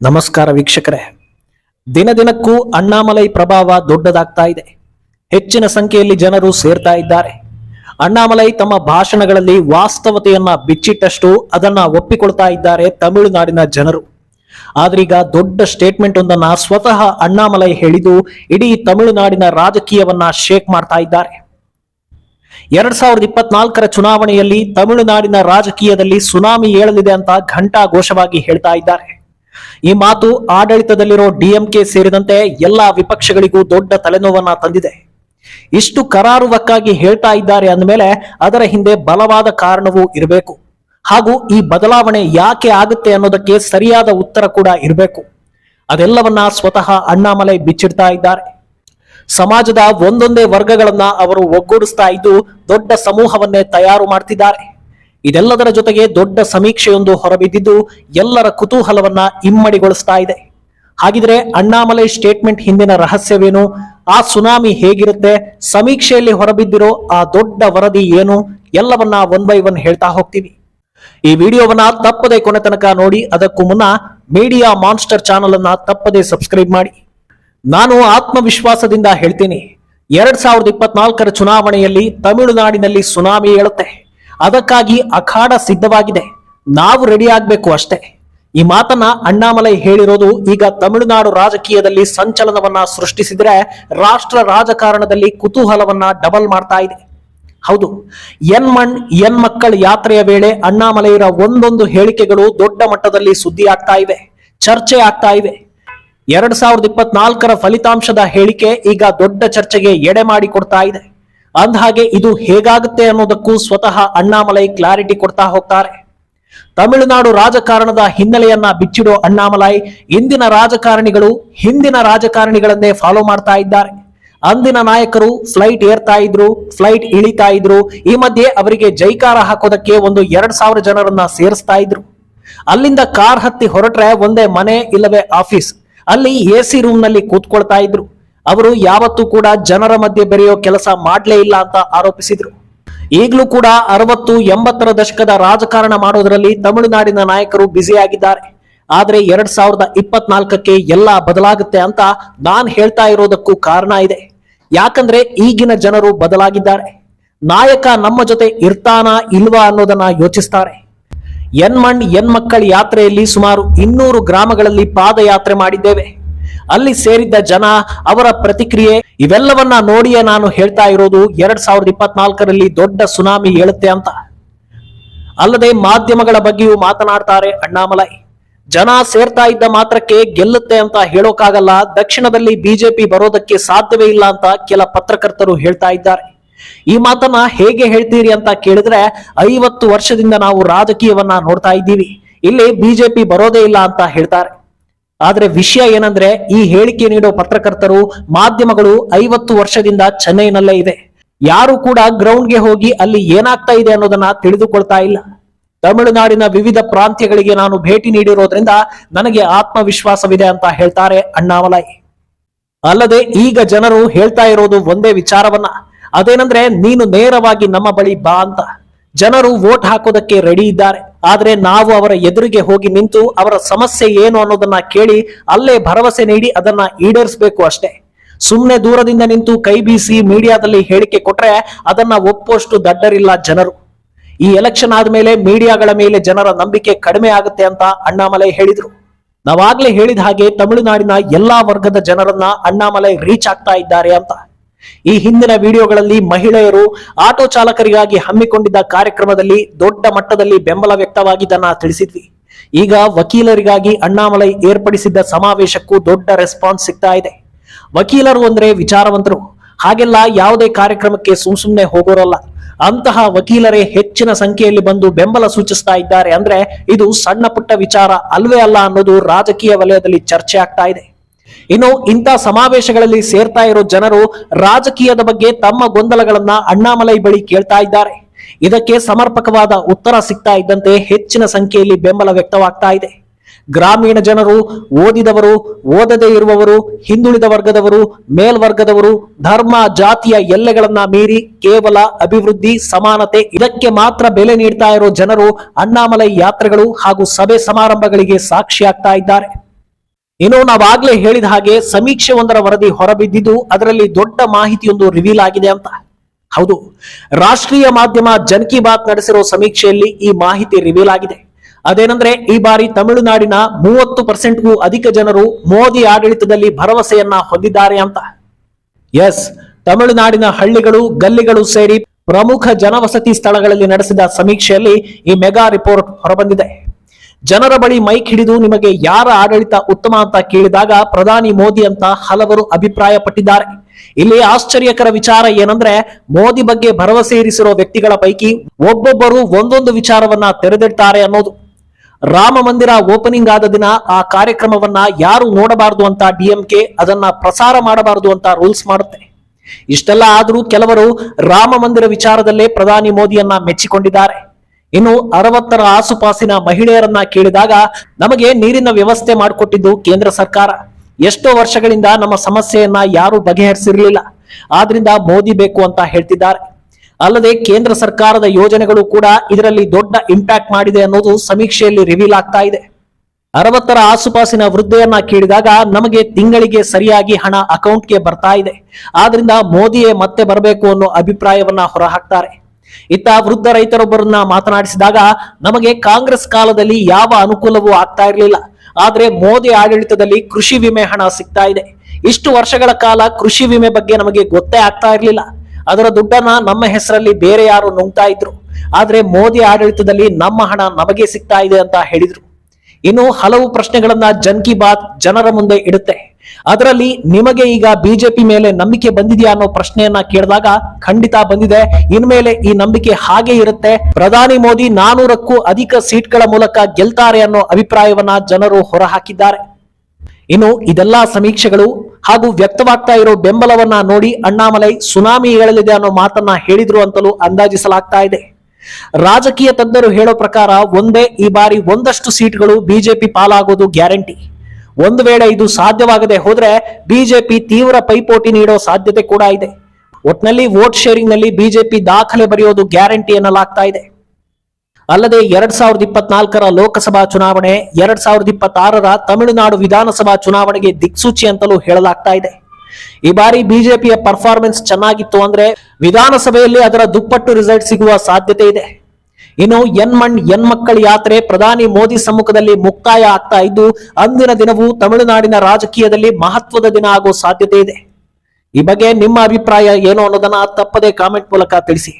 ನಮಸ್ಕಾರ ವೀಕ್ಷಕರೇ. ದಿನ ದಿನಕ್ಕೂ ಅಣ್ಣಾಮಲೈ ಪ್ರಭಾವ ದೊಡ್ಡದಾಗ್ತಾ ಇದೆ. ಹೆಚ್ಚಿನ ಸಂಖ್ಯೆಯಲ್ಲಿ ಜನರು ಸೇರ್ತಾ ಇದ್ದಾರೆ. ಅಣ್ಣಾಮಲೈ ತಮ್ಮ ಭಾಷಣಗಳಲ್ಲಿ ವಾಸ್ತವತೆಯನ್ನ ಬಿಚ್ಚಿಟ್ಟಷ್ಟು ಅದನ್ನ ಒಪ್ಪಿಕೊಳ್ತಾ ಇದ್ದಾರೆ ತಮಿಳುನಾಡಿನ ಜನರು. ಆದ್ರೀಗ ದೊಡ್ಡ ಸ್ಟೇಟ್ಮೆಂಟ್ ಒಂದನ್ನ ಸ್ವತಃ ಅಣ್ಣಾಮಲೈ ಹೇಳಿದು ಇಡೀ ತಮಿಳುನಾಡಿನ ರಾಜಕೀಯವನ್ನ ಶೇಕ್ ಮಾಡ್ತಾ ಇದ್ದಾರೆ. ಎರಡ್ ಸಾವಿರದ ಇಪ್ಪತ್ನಾಲ್ಕರ ಚುನಾವಣೆಯಲ್ಲಿ ತಮಿಳುನಾಡಿನ ರಾಜಕೀಯದಲ್ಲಿ ಸುನಾಮಿ ಏಳಲಿದೆ ಅಂತ ಘಂಟಾ ಘೋಷವಾಗಿ ಹೇಳ್ತಾ ಇದ್ದಾರೆ. ಈ ಮಾತು ಆಡಳಿತದಲ್ಲಿರೋ ಡಿಎಂಕೆ ಸೇರಿದಂತೆ ಎಲ್ಲಾ ವಿಪಕ್ಷಗಳಿಗೂ ದೊಡ್ಡ ತಲೆನೋವನ್ನ ತಂದಿದೆ. ಇಷ್ಟು ಕರಾರುವಕ್ಕಾಗಿ ಹೇಳ್ತಾ ಇದ್ದಾರೆ ಅಂದಮೇಲೆ ಅದರ ಹಿಂದೆ ಬಲವಾದ ಕಾರಣವೂ ಇರಬೇಕು. ಹಾಗೂ ಈ ಬದಲಾವಣೆ ಯಾಕೆ ಆಗುತ್ತೆ ಅನ್ನೋದಕ್ಕೆ ಸರಿಯಾದ ಉತ್ತರ ಕೂಡ ಇರಬೇಕು. ಅದೆಲ್ಲವನ್ನ ಸ್ವತಃ ಅಣ್ಣಾಮಲೆ ಬಿಚ್ಚಿಡ್ತಾ ಇದ್ದಾರೆ. ಸಮಾಜದ ಒಂದೊಂದೇ ವರ್ಗಗಳನ್ನ ಅವರು ಒಗ್ಗೂಡಿಸ್ತಾ ಇದ್ದು ದೊಡ್ಡ ಸಮೂಹವನ್ನೇ ತಯಾರು ಮಾಡ್ತಿದ್ದಾರೆ. ಇದೆಲ್ಲದರ ಜೊತೆಗೆ ದೊಡ್ಡ ಸಮೀಕ್ಷೆಯೊಂದು ಹೊರಬಿದ್ದಿದ್ದು ಎಲ್ಲರ ಕುತೂಹಲವನ್ನ ಇಮ್ಮಡಿಗೊಳಿಸ್ತಾ ಇದೆ. ಹಾಗಿದ್ರೆ ಅಣ್ಣಾಮಲೈ ಸ್ಟೇಟ್ಮೆಂಟ್ ಹಿಂದಿನ ರಹಸ್ಯವೇನು? ಆ ಸುನಾಮಿ ಹೇಗಿರುತ್ತೆ? ಸಮೀಕ್ಷೆಯಲ್ಲಿ ಹೊರಬಿದ್ದಿರೋ ಆ ದೊಡ್ಡ ವರದಿ ಏನು? ಎಲ್ಲವನ್ನ ಒನ್ ಬೈ ಒನ್ ಹೇಳ್ತಾ ಹೋಗ್ತೀವಿ. ಈ ವಿಡಿಯೋವನ್ನ ತಪ್ಪದೆ ಕೊನೆ ತನಕ ನೋಡಿ, ಅದಕ್ಕೂ ಮುನ್ನ ಮೀಡಿಯಾ ಮಾನ್ಸ್ಟರ್ ಚಾನಲ್ ಅನ್ನ ತಪ್ಪದೆ ಸಬ್ಸ್ಕ್ರೈಬ್ ಮಾಡಿ. ನಾನು ಆತ್ಮವಿಶ್ವಾಸದಿಂದ ಹೇಳ್ತೀನಿ, ಎರಡ್ ಸಾವಿರದ ಇಪ್ಪತ್ನಾಲ್ಕರ ಚುನಾವಣೆಯಲ್ಲಿ ತಮಿಳುನಾಡಿನಲ್ಲಿ ಸುನಾಮಿ ಏಳುತ್ತೆ. ಅದಕ್ಕಾಗಿ ಅಖಾಡ ಸಿದ್ಧವಾಗಿದೆ. ನಾವು ರೆಡಿ ಆಗ್ಬೇಕು ಅಷ್ಟೇ. ಈ ಮಾತನ್ನ ಅಣ್ಣಾಮಲೈ ಹೇಳಿರೋದು ಈಗ ತಮಿಳುನಾಡು ರಾಜಕೀಯದಲ್ಲಿ ಸಂಚಲನವನ್ನ ಸೃಷ್ಟಿಸಿದ್ರೆ ರಾಷ್ಟ್ರ ರಾಜಕಾರಣದಲ್ಲಿ ಕುತೂಹಲವನ್ನ ಡಬಲ್ ಮಾಡ್ತಾ ಇದೆ. ಹೌದು, ಎನ್ ಮಣ್, ಎನ್ ಮಕ್ಕಳ ಯಾತ್ರೆಯ ವೇಳೆ ಅಣ್ಣಾಮಲೈರ ಒಂದೊಂದು ಹೇಳಿಕೆಗಳು ದೊಡ್ಡ ಮಟ್ಟದಲ್ಲಿ ಸುದ್ದಿ ಆಗ್ತಾ ಇವೆ, ಚರ್ಚೆ ಆಗ್ತಾ ಇವೆ. ಎರಡ್ ಸಾವಿರದ ಇಪ್ಪತ್ನಾಲ್ಕರ ಫಲಿತಾಂಶದ ಹೇಳಿಕೆ ಈಗ ದೊಡ್ಡ ಚರ್ಚೆಗೆ ಎಡೆ ಮಾಡಿಕೊಡ್ತಾ ಇದೆ. ಅಂದಹಾಗೆ ಇದು ಹೇಗಾಗುತ್ತೆ ಅನ್ನೋದಕ್ಕೂ ಸ್ವತಃ ಅಣ್ಣಾಮಲೈ ಕ್ಲಾರಿಟಿ ಕೊಡ್ತಾ ಹೋಗ್ತಾರೆ. ತಮಿಳುನಾಡು ರಾಜಕಾರಣದ ಹಿನ್ನೆಲೆಯನ್ನ ಬಿಚ್ಚಿಡೋ ಅಣ್ಣಾಮಲೈ ಇಂದಿನ ರಾಜಕಾರಣಿಗಳು ಹಿಂದಿನ ರಾಜಕಾರಣಿಗಳನ್ನೇ ಫಾಲೋ ಮಾಡ್ತಾ ಇದ್ದಾರೆ. ಅಂದಿನ ನಾಯಕರು ಫ್ಲೈಟ್ ಏರ್ತಾ ಇದ್ರು ಫ್ಲೈಟ್ ಇಳಿತಾ ಇದ್ರು, ಈ ಮಧ್ಯೆ ಅವರಿಗೆ ಜೈಕಾರ ಹಾಕೋದಕ್ಕೆ ಒಂದು ಎರಡ್ ಸಾವಿರ ಜನರನ್ನ ಸೇರಿಸ್ತಾ ಇದ್ರು. ಅಲ್ಲಿಂದ ಕಾರ್ ಹತ್ತಿ ಹೊರಟ್ರೆ ಒಂದೇ ಮನೆ ಇಲ್ಲವೇ ಆಫೀಸ್ ಅಲ್ಲಿ ಎ ಸಿ ರೂಮ್ನಲ್ಲಿ ಕೂತ್ಕೊಳ್ತಾ ಇದ್ರು. ಅವರು ಯಾವತ್ತೂ ಕೂಡ ಜನರ ಮಧ್ಯೆ ಬೆರೆಯೋ ಕೆಲಸ ಮಾಡ್ಲೇ ಇಲ್ಲ ಅಂತ ಆರೋಪಿಸಿದ್ರು. ಈಗಲೂ ಕೂಡ ಅರವತ್ತು ಎಂಬತ್ತರ ದಶಕದ ರಾಜಕಾರಣ ಮಾಡೋದರಲ್ಲಿ ತಮಿಳುನಾಡಿನ ನಾಯಕರು ಬ್ಯುಸಿ ಆಗಿದ್ದಾರೆ ಆದ್ರೆ ಎರಡ್ ಸಾವಿರದ ಇಪ್ಪತ್ನಾಲ್ಕಕ್ಕೆ ಎಲ್ಲ ಬದಲಾಗುತ್ತೆ ಅಂತ ನಾನ್ ಹೇಳ್ತಾ ಇರೋದಕ್ಕೂ ಕಾರಣ ಇದೆ. ಯಾಕಂದ್ರೆ ಈಗಿನ ಜನರು ಬದಲಾಗಿದ್ದಾರೆ. ನಾಯಕ ನಮ್ಮ ಜೊತೆ ಇರ್ತಾನಾ ಇಲ್ವಾ ಅನ್ನೋದನ್ನ ಯೋಚಿಸ್ತಾರೆ. ಎನ್ ಮಣ್ ಎನ್ ಮಕ್ಕಳ ಯಾತ್ರೆಯಲ್ಲಿ ಸುಮಾರು ಇನ್ನೂರು ಗ್ರಾಮಗಳಲ್ಲಿ ಪಾದಯಾತ್ರೆ ಮಾಡಿದ್ದೇವೆ. ಅಲ್ಲಿ ಸೇರಿದ್ದ ಜನ ಅವರ ಪ್ರತಿಕ್ರಿಯೆ, ಇವೆಲ್ಲವನ್ನ ನೋಡಿಯೇ ನಾನು ಹೇಳ್ತಾ ಇರೋದು ಎರಡ್ ಸಾವಿರದ ಇಪ್ಪತ್ನಾಲ್ಕರಲ್ಲಿ ದೊಡ್ಡ ಸುನಾಮಿ ಹೇಳುತ್ತೆ ಅಂತ. ಅಲ್ಲದೆ ಮಾಧ್ಯಮಗಳ ಬಗ್ಗೆಯೂ ಮಾತನಾಡ್ತಾರೆ ಅಣ್ಣಾಮಲೈ. ಜನ ಸೇರ್ತಾ ಇದ್ದ ಮಾತ್ರಕ್ಕೆ ಗೆಲ್ಲುತ್ತೆ ಅಂತ ಹೇಳೋಕ್ಕಾಗಲ್ಲ ದಕ್ಷಿಣದಲ್ಲಿ ಬಿಜೆಪಿ ಬರೋದಕ್ಕೆ ಸಾಧ್ಯವೇ ಇಲ್ಲ ಅಂತ ಕೆಲ ಪತ್ರಕರ್ತರು ಹೇಳ್ತಾ ಇದ್ದಾರೆ. ಈ ಮಾತನ್ನ ಹೇಗೆ ಹೇಳ್ತೀರಿ ಅಂತ ಕೇಳಿದ್ರೆ, ಐವತ್ತು ವರ್ಷದಿಂದ ನಾವು ರಾಜಕೀಯವನ್ನ ನೋಡ್ತಾ ಇದ್ದೀವಿ. ಇಲ್ಲಿ ಬಿಜೆಪಿ ಬರೋದೇ ಇಲ್ಲ ಅಂತ ಹೇಳ್ತಾರೆ. ಆದ್ರೆ ವಿಷಯ ಏನಂದ್ರೆ ಈ ಹೇಳಿಕೆ ನೀಡೋ ಪತ್ರಕರ್ತರು ಮಾಧ್ಯಮಗಳು ಐವತ್ತು ವರ್ಷದಿಂದ ಚೆನ್ನೈನಲ್ಲೇ ಇದೆ. ಯಾರು ಕೂಡ ಗ್ರೌಂಡ್ಗೆ ಹೋಗಿ ಅಲ್ಲಿ ಏನಾಗ್ತಾ ಇದೆ ಅನ್ನೋದನ್ನ ತಿಳಿದುಕೊಳ್ತಾ ಇಲ್ಲ. ತಮಿಳುನಾಡಿನ ವಿವಿಧ ಪ್ರಾಂತ್ಯಗಳಿಗೆ ನಾನು ಭೇಟಿ ನೀಡಿರೋದ್ರಿಂದ ನನಗೆ ಆತ್ಮವಿಶ್ವಾಸವಿದೆ ಅಂತ ಹೇಳ್ತಾರೆ ಅಣ್ಣಾಮಲೈ. ಅಲ್ಲದೆ ಈಗ ಜನರು ಹೇಳ್ತಾ ಇರೋದು ಒಂದೇ ವಿಚಾರವನ್ನ. ಅದೇನಂದ್ರೆ ನೀನು ನೇರವಾಗಿ ನಮ್ಮ ಬಳಿ ಬಾ ಅಂತ. ಜನರು ವೋಟ್ ಹಾಕೋದಕ್ಕೆ ರೆಡಿ ಇದ್ದಾರೆ. ಆದರೆ ನಾವು ಅವರ ಎದುರಿಗೆ ಹೋಗಿ ನಿಂತು ಅವರ ಸಮಸ್ಯೆ ಏನು ಅನ್ನೋದನ್ನ ಕೇಳಿ ಅಲ್ಲೇ ಭರವಸೆ ನೀಡಿ ಅದನ್ನ ಈಡೇರಿಸಬೇಕು ಅಷ್ಟೇ. ಸುಮ್ಮನೆ ದೂರದಿಂದ ನಿಂತು ಕೈ ಬೀಸಿ ಮೀಡಿಯಾದಲ್ಲಿ ಹೇಳಿಕೆ ಕೊಟ್ರೆ ಅದನ್ನ ಒಪ್ಪುವಷ್ಟು ದಡ್ಡರಿಲ್ಲ ಜನರು. ಈ ಎಲೆಕ್ಷನ್ ಆದ್ಮೇಲೆ ಮೀಡಿಯಾಗಳ ಮೇಲೆ ಜನರ ನಂಬಿಕೆ ಕಡಿಮೆ ಆಗುತ್ತೆ ಅಂತ ಅಣ್ಣಾಮಲೈ ಹೇಳಿದ್ರು. ನಾವಾಗ್ಲೇ ಹೇಳಿದ ಹಾಗೆ ತಮಿಳುನಾಡಿನ ಎಲ್ಲಾ ವರ್ಗದ ಜನರನ್ನ ಅಣ್ಣಾಮಲೈ ರೀಚ್ ಆಗ್ತಾ ಇದ್ದಾರೆ ಅಂತ. ಈ ಹಿಂದಿನ ವಿಡಿಯೋಗಳಲ್ಲಿ ಮಹಿಳೆಯರು ಆಟೋ ಚಾಲಕರಿಗಾಗಿ ಹಮ್ಮಿಕೊಂಡಿದ್ದ ಕಾರ್ಯಕ್ರಮದಲ್ಲಿ ದೊಡ್ಡ ಮಟ್ಟದಲ್ಲಿ ಬೆಂಬಲ ವ್ಯಕ್ತವಾಗಿದ್ದನ್ನ ತಿಳಿಸಿದ್ವಿ. ಈಗ ವಕೀಲರಿಗಾಗಿ ಅಣ್ಣಾಮಲೈ ಏರ್ಪಡಿಸಿದ್ದ ಸಮಾವೇಶಕ್ಕೂ ದೊಡ್ಡ ರೆಸ್ಪಾನ್ಸ್ ಸಿಗ್ತಾ ಇದೆ. ವಕೀಲರು ಅಂದ್ರೆ ವಿಚಾರವಂತರು. ಹಾಗೆಲ್ಲ ಯಾವುದೇ ಕಾರ್ಯಕ್ರಮಕ್ಕೆ ಸುಮ್ ಸುಮ್ನೆ ಹೋಗೋರಲ್ಲ. ಅಂತಹ ವಕೀಲರೇ ಹೆಚ್ಚಿನ ಸಂಖ್ಯೆಯಲ್ಲಿ ಬಂದು ಬೆಂಬಲ ಸೂಚಿಸ್ತಾ ಇದ್ದಾರೆ ಅಂದ್ರೆ ಇದು ಸಣ್ಣ ಪುಟ್ಟ ವಿಚಾರ ಅಲ್ವೇ ಅಲ್ಲ ಅನ್ನೋದು ರಾಜಕೀಯ ವಲಯದಲ್ಲಿ ಚರ್ಚೆ ಆಗ್ತಾ ಇದೆ. ಇನ್ನು ಇಂಥ ಸಮಾವೇಶಗಳಲ್ಲಿ ಸೇರ್ತಾ ಇರೋ ಜನರು ರಾಜಕೀಯದ ಬಗ್ಗೆ ತಮ್ಮ ಗೊಂದಲಗಳನ್ನ ಅಣ್ಣಾಮಲೈ ಬಳಿ ಕೇಳ್ತಾ ಇದ್ದಾರೆ. ಇದಕ್ಕೆ ಸಮರ್ಪಕವಾದ ಉತ್ತರ ಸಿಗ್ತಾ ಇದ್ದಂತೆ ಹೆಚ್ಚಿನ ಸಂಖ್ಯೆಯಲ್ಲಿ ಬೆಂಬಲ ವ್ಯಕ್ತವಾಗ್ತಾ ಇದೆ. ಗ್ರಾಮೀಣ ಜನರು ಓದಿದವರು, ಓದದೇ ಇರುವವರು, ಹಿಂದುಳಿದ ವರ್ಗದವರು, ಮೇಲ್ವರ್ಗದವರು, ಧರ್ಮ, ಜಾತಿಯ ಎಲ್ಲೆಗಳನ್ನ ಮೀರಿ ಕೇವಲ ಅಭಿವೃದ್ಧಿ, ಸಮಾನತೆ, ಇದಕ್ಕೆ ಮಾತ್ರ ಬೆಲೆ ನೀಡ್ತಾ ಇರೋ ಜನರು ಅಣ್ಣಾಮಲೈ ಯಾತ್ರೆಗಳು ಹಾಗೂ ಸಭೆ ಸಮಾರಂಭಗಳಿಗೆ ಸಾಕ್ಷಿಯಾಗ್ತಾ ಇದ್ದಾರೆ. ಇನ್ನು ನಾವಾಗ್ಲೇ ಹೇಳಿದ ಹಾಗೆ ಸಮೀಕ್ಷೆ ಒಂದರ ವರದಿ ಹೊರಬಿದ್ದಿದ್ದು ಅದರಲ್ಲಿ ದೊಡ್ಡ ಮಾಹಿತಿಯೊಂದು ರಿವೀಲ್ ಆಗಿದೆ ಅಂತ. ಹೌದು, ರಾಷ್ಟ್ರೀಯ ಮಾಧ್ಯಮ ಜನ್ ಕಿ ಬಾತ್ ನಡೆಸಿರೋ ಸಮೀಕ್ಷೆಯಲ್ಲಿ ಈ ಮಾಹಿತಿ ರಿವೀಲ್ ಆಗಿದೆ. ಅದೇನಂದ್ರೆ, ಈ ಬಾರಿ ತಮಿಳುನಾಡಿನ ಮೂವತ್ತು ಪರ್ಸೆಂಟ್ಗೂ ಅಧಿಕ ಜನರು ಮೋದಿ ಆಡಳಿತದಲ್ಲಿ ಭರವಸೆಯನ್ನ ಹೊಂದಿದ್ದಾರೆ ಅಂತ. ಎಸ್ ತಮಿಳುನಾಡಿನ ಹಳ್ಳಿಗಳು, ಗಲ್ಲಿಗಳು ಸೇರಿ ಪ್ರಮುಖ ಜನವಸತಿ ಸ್ಥಳಗಳಲ್ಲಿ ನಡೆಸಿದ ಸಮೀಕ್ಷೆಯಲ್ಲಿ ಈ ಮೆಗಾ ರಿಪೋರ್ಟ್ ಹೊರಬಂದಿದೆ. ಜನರ ಬಳಿ ಮೈಕ್ ಹಿಡಿದು ನಿಮಗೆ ಯಾರ ಆಡಳಿತ ಉತ್ತಮ ಅಂತ ಕೇಳಿದಾಗ ಪ್ರಧಾನಿ ಮೋದಿ ಅಂತ ಹಲವರು ಅಭಿಪ್ರಾಯ ಪಟ್ಟಿದ್ದಾರೆ ಇಲ್ಲಿ ಆಶ್ಚರ್ಯಕರ ವಿಚಾರ ಏನಂದ್ರೆ ಮೋದಿ ಬಗ್ಗೆ ಭರವಸೆ ಇರಿಸಿರೋ ವ್ಯಕ್ತಿಗಳ ಪೈಕಿ ಒಬ್ಬೊಬ್ಬರು ಒಂದೊಂದು ವಿಚಾರವನ್ನ ತೆರೆದಿಡ್ತಾರೆ ಅನ್ನೋದು. ರಾಮ ಮಂದಿರ ಓಪನಿಂಗ್ ಆದ ದಿನ ಆ ಕಾರ್ಯಕ್ರಮವನ್ನ ಯಾರು ನೋಡಬಾರದು ಅಂತ ಡಿಎಂಕೆ ಅದನ್ನ ಪ್ರಸಾರ ಮಾಡಬಾರದು ಅಂತ ರೂಲ್ಸ್ ಮಾಡುತ್ತೆ. ಇಷ್ಟೆಲ್ಲ ಆದರೂ ಕೆಲವರು ರಾಮ ಮಂದಿರ ವಿಚಾರದಲ್ಲೇ ಪ್ರಧಾನಿ ಮೋದಿಯನ್ನ ಮೆಚ್ಚಿಕೊಂಡಿದ್ದಾರೆ. ಇನ್ನು ಅರವತ್ತರ ಆಸುಪಾಸಿನ ಮಹಿಳೆಯರನ್ನ ಕೇಳಿದಾಗ ನಮಗೆ ನೀರಿನ ವ್ಯವಸ್ಥೆ ಮಾಡಿಕೊಟ್ಟಿದ್ದು ಕೇಂದ್ರ ಸರ್ಕಾರ. ಎಷ್ಟೋ ವರ್ಷಗಳಿಂದ ನಮ್ಮ ಸಮಸ್ಯೆಯನ್ನ ಯಾರು ಬಗೆಹರಿಸಿರಲಿಲ್ಲ. ಆದ್ರಿಂದ ಮೋದಿ ಬೇಕು ಅಂತ ಹೇಳ್ತಿದ್ದಾರೆ. ಅಲ್ಲದೆ ಕೇಂದ್ರ ಸರ್ಕಾರದ ಯೋಜನೆಗಳು ಕೂಡ ಇದರಲ್ಲಿ ದೊಡ್ಡ ಇಂಪ್ಯಾಕ್ಟ್ ಮಾಡಿದೆ ಅನ್ನೋದು ಸಮೀಕ್ಷೆಯಲ್ಲಿ ರಿವೀಲ್ ಆಗ್ತಾ ಇದೆ. ಅರವತ್ತರ ಆಸುಪಾಸಿನ ವೃದ್ಧೆಯನ್ನ ಕೇಳಿದಾಗ ನಮಗೆ ತಿಂಗಳಿಗೆ ಸರಿಯಾಗಿ ಹಣ ಅಕೌಂಟ್ಗೆ ಬರ್ತಾ ಇದೆ. ಆದ್ರಿಂದ ಮೋದಿಯೇ ಮತ್ತೆ ಬರಬೇಕು ಅನ್ನೋ ಅಭಿಪ್ರಾಯವನ್ನ ಹೊರಹಾಕ್ತಾರೆ. ಇತ್ತ ವೃದ್ಧ ರೈತರೊಬ್ಬರನ್ನ ಮಾತನಾಡಿಸಿದಾಗ, ನಮಗೆ ಕಾಂಗ್ರೆಸ್ ಕಾಲದಲ್ಲಿ ಯಾವ ಅನುಕೂಲವೂ ಆಗ್ತಾ ಇರಲಿಲ್ಲ. ಆದ್ರೆ ಮೋದಿ ಆಡಳಿತದಲ್ಲಿ ಕೃಷಿ ವಿಮೆ ಹಣ ಸಿಗ್ತಾ ಇದೆ. ಇಷ್ಟು ವರ್ಷಗಳ ಕಾಲ ಕೃಷಿ ವಿಮೆ ಬಗ್ಗೆ ನಮಗೆ ಗೊತ್ತೇ ಆಗ್ತಾ ಇರಲಿಲ್ಲ. ಅದರ ದುಡ್ಡನ್ನ ನಮ್ಮ ಹೆಸರಲ್ಲಿ ಬೇರೆ ಯಾರು ನುಂಗ್ತಾ ಇದ್ರು. ಆದ್ರೆ ಮೋದಿ ಆಡಳಿತದಲ್ಲಿ ನಮ್ಮ ಹಣ ನಮಗೆ ಸಿಗ್ತಾ ಇದೆ ಅಂತ ಹೇಳಿದ್ರು. ಇನ್ನು ಹಲವು ಪ್ರಶ್ನೆಗಳನ್ನ ಜನ್ ಕಿ ಬಾತ್ ಜನರ ಮುಂದೆ ಇಡುತ್ತೆ. ಅದರಲ್ಲಿ ನಿಮಗೆ ಈಗ ಬಿಜೆಪಿ ಮೇಲೆ ನಂಬಿಕೆ ಬಂದಿದೆಯಾ ಅನ್ನೋ ಪ್ರಶ್ನೆಯನ್ನ ಕೇಳಿದಾಗ ಖಂಡಿತ ಬಂದಿದೆ. ಇನ್ಮೇಲೆ ಈ ನಂಬಿಕೆ ಹಾಗೆ ಇರುತ್ತೆ. ಪ್ರಧಾನಿ ಮೋದಿ ನಾನೂರಕ್ಕೂ ಅಧಿಕ ಸೀಟ್ಗಳ ಮೂಲಕ ಗೆಲ್ತಾರೆ ಅನ್ನೋ ಅಭಿಪ್ರಾಯವನ್ನ ಜನರು ಹೊರಹಾಕಿದ್ದಾರೆ. ಇನ್ನು ಇದೆಲ್ಲಾ ಸಮೀಕ್ಷೆಗಳು ಹಾಗೂ ವ್ಯಕ್ತವಾಗ್ತಾ ಇರೋ ಬೆಂಬಲವನ್ನ ನೋಡಿ ಅಣ್ಣಾಮಲೈ ಸುನಾಮಿ ಹೇಳಲಿದೆ ಅನ್ನೋ ಮಾತನ್ನ ಹೇಳಿದ್ರು ಅಂತಲೂ ಅಂದಾಜಿಸಲಾಗ್ತಾ ಇದೆ. ರಾಜಕೀಯ ತಜ್ಞರು ಹೇಳೋ ಪ್ರಕಾರ ಒಂದೇ ಈ ಬಾರಿ ಒಂದಷ್ಟು ಸೀಟ್ಗಳು ಬಿಜೆಪಿ ಪಾಲಾಗೋದು ಗ್ಯಾರಂಟಿ. ಒಂದು ವೇಳೆ ಇದು ಸಾಧ್ಯವಾಗದೆ ಹೋದ್ರೆ ಬಿಜೆಪಿ ತೀವ್ರ ಪೈಪೋಟಿ ನೀಡೋ ಸಾಧ್ಯತೆ ಕೂಡ ಇದೆ. ಒಟ್ನಲ್ಲಿ ವೋಟ್ ಶೇರಿಂಗ್ನಲ್ಲಿ ಬಿಜೆಪಿ ದಾಖಲೆ ಬರೆಯೋದು ಗ್ಯಾರಂಟಿ ಎನ್ನಲಾಗ್ತಾ ಇದೆ. ಅಲ್ಲದೆ ಎರಡ್ ಸಾವಿರದ ಇಪ್ಪತ್ನಾಲ್ಕರ ಲೋಕಸಭಾ ಚುನಾವಣೆ, ಎರಡ್ ಸಾವಿರದ ಇಪ್ಪತ್ತಾರರ ತಮಿಳುನಾಡು ವಿಧಾನಸಭಾ ಚುನಾವಣೆಗೆ ದಿಕ್ಸೂಚಿ ಅಂತಲೂ ಹೇಳಲಾಗ್ತಾ ಇದೆ. ಈ ಬಾರಿ ಬಿಜೆಪಿಯ ಪರ್ಫಾರ್ಮೆನ್ಸ್ ಚೆನ್ನಾಗಿತ್ತು ಅಂದ್ರೆ ವಿಧಾನಸಭೆಯಲ್ಲಿ ಅದರ ದುಪ್ಪಟ್ಟು ರಿಸಲ್ಟ್ ಸಿಗುವ ಸಾಧ್ಯತೆ ಇದೆ. ಇನ್ನು ಎನ್ ಮಣ್ ಮಕ್ಕಳ ಯಾತ್ರೆ ಪ್ರಧಾನಿ ಮೋದಿ ಸಮ್ಮುಖದಲ್ಲಿ ಮುಕ್ತಾಯ ಆಗ್ತಾ ಇದ್ದು, ಅಂದಿನ ದಿನವೂ ತಮಿಳುನಾಡಿನ ರಾಜಕೀಯದಲ್ಲಿ ಮಹತ್ವದ ದಿನ ಆಗೋ ಸಾಧ್ಯತೆ ಇದೆ. ಈ ಬಗ್ಗೆ ನಿಮ್ಮ ಅಭಿಪ್ರಾಯ ಏನು ಅನ್ನೋದನ್ನ ತಪ್ಪದೇ ಕಾಮೆಂಟ್ ಮೂಲಕ ತಿಳಿಸಿ.